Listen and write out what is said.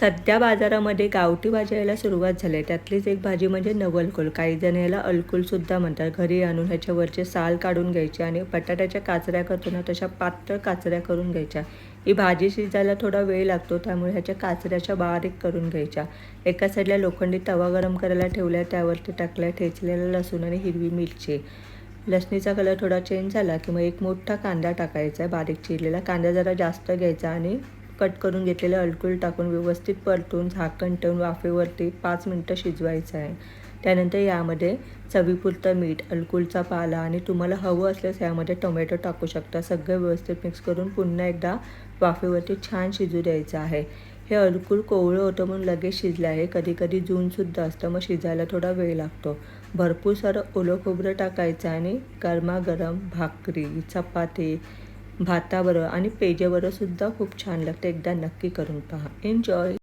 सध्या बाजारामध्ये गावठी भाज्या यायला सुरुवात झाली. आहे त्यातलीच एक भाजी म्हणजे नवलकोल काही जण याला अलकुलसुद्धा म्हणतात. घरी आणून ह्याच्यावरचे साल काढून घ्यायचे आणि बटाट्याच्या काचऱ्या करतो ना तशा पातळ काचऱ्या करून घ्यायच्या. ही भाजी शिजायला थोडा वेळ लागतो त्यामुळे ह्याच्या काचऱ्याच्या बारीक करून घ्यायच्या. एका साईडला लोखंडी तवा गरम करायला ठेवला त्यावरती टाकल्या ठेचलेला लसूण आणि हिरवी मिरची. लसणीचा कलर थोडा चेंज झाला की मग एक मोठा कांदा टाकायचा आहे बारीक चिरलेला कांदा जरा जास्त घ्यायचा आणि कट करून घेतलेलं अल्कोल टाकून व्यवस्थित परतून झाकण ठेवून वाफेवरती पाच मिनटं शिजवायचं आहे. त्यानंतर यामध्ये चवीपुरतं मीठ अल्कोलचा पाला आणि तुम्हाला हवं असल्यास यामध्ये टोमॅटो टाकू शकता. सगळं व्यवस्थित मिक्स करून पुन्हा एकदा वाफेवरती छान शिजू द्यायचं आहे. हे अल्कुल कोवळं होतं म्हणून लगेच शिजलं आहे. कधी कधी जूनसुद्धा असतं मग शिजायला थोडा वेळ लागतो. भरपूर सारं ओलं खोबरं टाकायचं आणि गरमागरम भाकरी चपाती भाताबरोबर आणि पेजेबरोबर सुद्धा खूप छान लागतं. एकदा नक्की करून पहा. एन्जॉय